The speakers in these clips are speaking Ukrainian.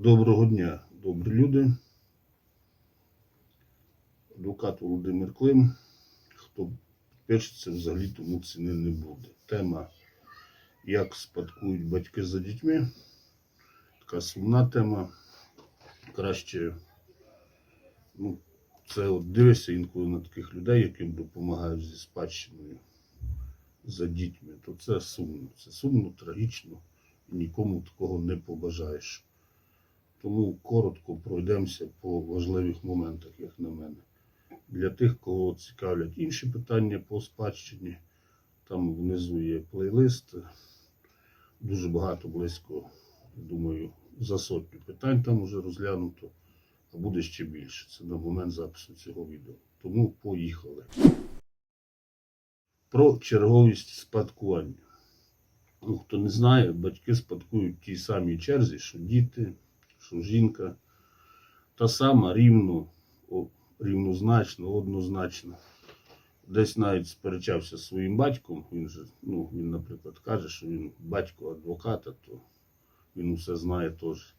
Доброго дня, добрі люди. Адвокат Володимир Клим. Хто пишеться, взагалі тому ціни не буде. Тема як спадкують батьки за дітьми. Така сумна тема. Краще, ну, це от дивишся інколи на таких людей, яким допомагають зі спадщиною за дітьми, то це сумно. Це сумно, трагічно і нікому такого не побажаєш. Тому коротко пройдемося по важливих моментах, як на мене. Для тих, кого цікавлять інші питання по спадщині, там внизу є плейлист. Дуже багато, близько, думаю, за сотню питань там вже розглянуто, а буде ще більше. Це на момент запису цього відео. Тому поїхали. Про черговість спадкування. Ну, хто не знає, батьки спадкують в тій самій черзі, що діти, що жінка. Та сама рівно, рівнозначно, однозначно. Десь навіть сперечався зі своїм батьком. Він же, ну, він, наприклад, каже, що він батько адвоката, то він усе знає теж.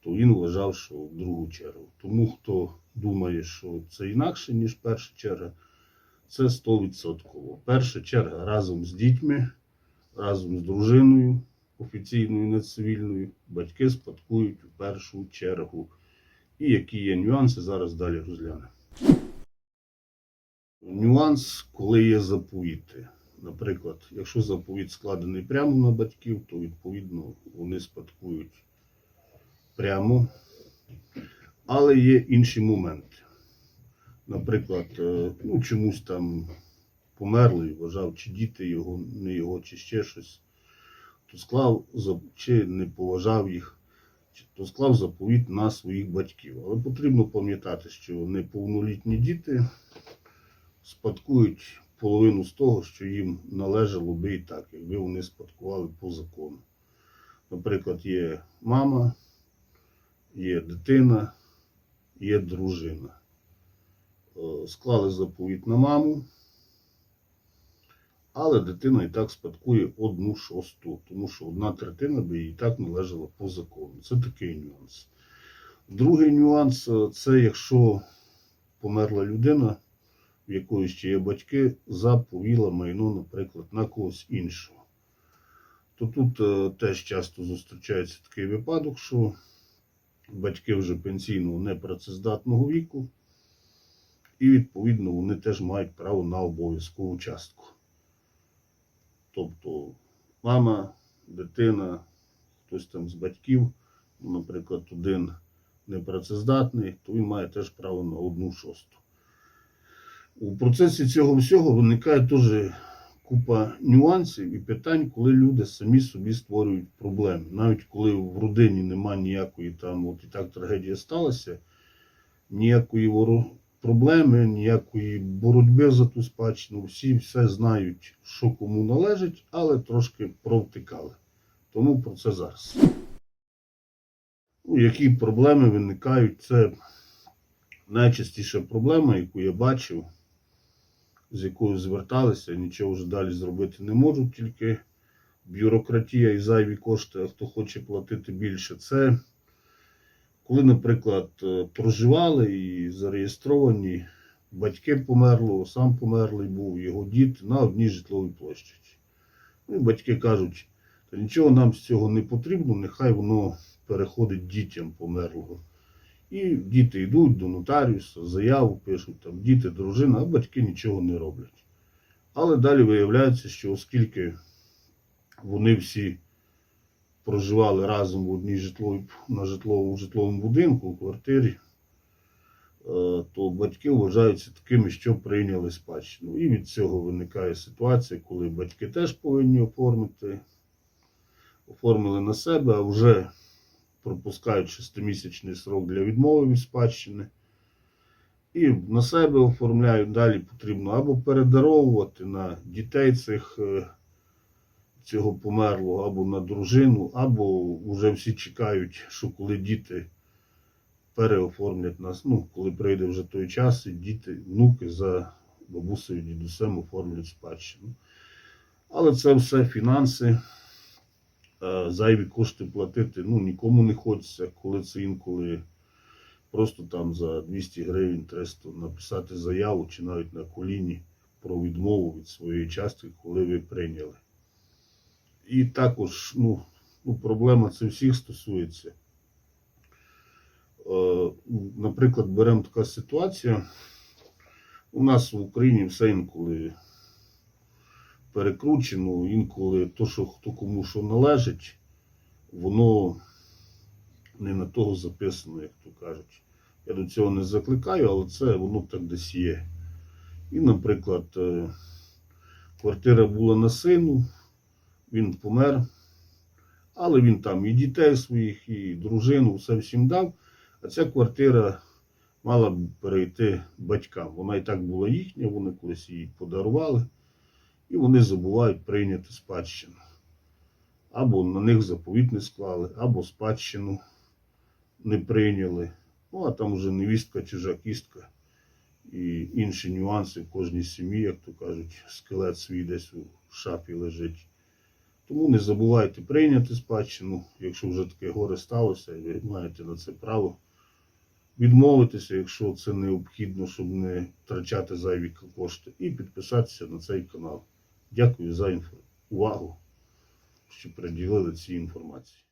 То він вважав, що в другу чергу. Тому хто думає, що це інакше, ніж перша черга, це 100%. Перша черга разом з дітьми, разом з дружиною, офіційною, не цивільною, батьки спадкують у першу чергу. І які є нюанси, зараз далі розглянемо. Нюанс, коли є заповіти. Наприклад, якщо заповіт складений прямо на батьків, то відповідно вони спадкують прямо. Але є інші моменти. Наприклад, е, ну, чомусь там померлий, вважав, чи діти його, не його, чи ще щось, то склав чи не поважав їх, то склав заповіт на своїх батьків. Але потрібно пам'ятати, що неповнолітні діти спадкують половину з того, що їм належало би і так, якби вони спадкували по закону. Наприклад, є мама, є дитина, є дружина. Е, Склали заповіт на маму, але дитина і так спадкує одну шосту, тому що одна третина би їй так належала по закону. Це такий нюанс. Другий нюанс е, це якщо померла людина, в якої ще є батьки, заповіла майно, наприклад, на когось іншого. То тут е, теж часто зустрічається такий випадок, що батьки вже пенсійного непрацездатного віку, і відповідно вони теж мають право на обов'язкову частку. Тобто мама, дитина, хтось там з батьків, наприклад, один непрацездатний, то він має теж право на одну шосту. У процесі цього всього виникає теж купа нюансів і питань, коли люди самі собі створюють проблеми. Навіть коли в родині немає ніякої там, от і так трагедія сталася, ніякої проблеми, ніякої боротьби за ту спадщину. Всі все знають, що кому належить, але трошки провтикали. Тому про це зараз. Ну, які проблеми виникають? Це найчастіша проблема, яку я бачив, з якою зверталися, нічого вже далі зробити не можуть, тільки бюрократія і зайві кошти, а хто хоче платити більше, це коли, наприклад, е, проживали і зареєстровані батьки померлого, сам померлий був, його дід на одній житловій площі. Ну, батьки кажуть, та нічого нам з цього не потрібно, нехай воно переходить дітям померлого. І діти йдуть до нотаріуса, заяву пишуть, там діти, дружина, а батьки нічого не роблять. Але далі виявляється, що оскільки вони всі проживали разом в одній житловій, на житловому, житловому будинку, у квартирі, е, то батьки вважаються такими, що прийняли спадщину. І від цього виникає ситуація, коли батьки теж повинні оформити, оформили на себе, а вже пропускають шестимісячний срок для відмови від спадщини. І на себе оформляють. Далі потрібно або передаровувати на дітей цих, е, цього померлого, або на дружину, або вже всі чекають, що коли діти переоформлять нас, ну, коли прийде вже той час, і діти, внуки за бабусею, дідусем оформлять спадщину. Але це все фінанси, е, зайві кошти платити ну, нікому не хочеться, коли це інколи просто там за 200 гривень треба написати заяву чи навіть на коліні про відмову від своєї частки, коли ви прийняли. І також, ну, ну проблема це всіх стосується. Е, Наприклад, беремо така ситуація. У нас в Україні все інколи перекручено, інколи то, що хто кому що належить, воно не на того записано, як то кажуть. Я до цього не закликаю, але це воно так десь є. І, наприклад, е, квартира була на сину, він помер, але він там і дітей своїх, і дружину, все всім дав. А ця квартира мала б перейти батькам. Вона і так була їхня, вони колись її подарували, і вони забувають прийняти спадщину. Або на них заповіт не склали, або спадщину не прийняли. Ну, а там вже невістка, чужа кістка і інші нюанси в кожній сім'ї, як то кажуть, скелет свій десь у шафі лежить. Тому не забувайте прийняти спадщину, якщо вже таке горе сталося, і ви маєте на це право відмовитися, якщо це необхідно, щоб не втрачати зайві кошти, і підписатися на цей канал. Дякую за увагу, що приділили цій інформації.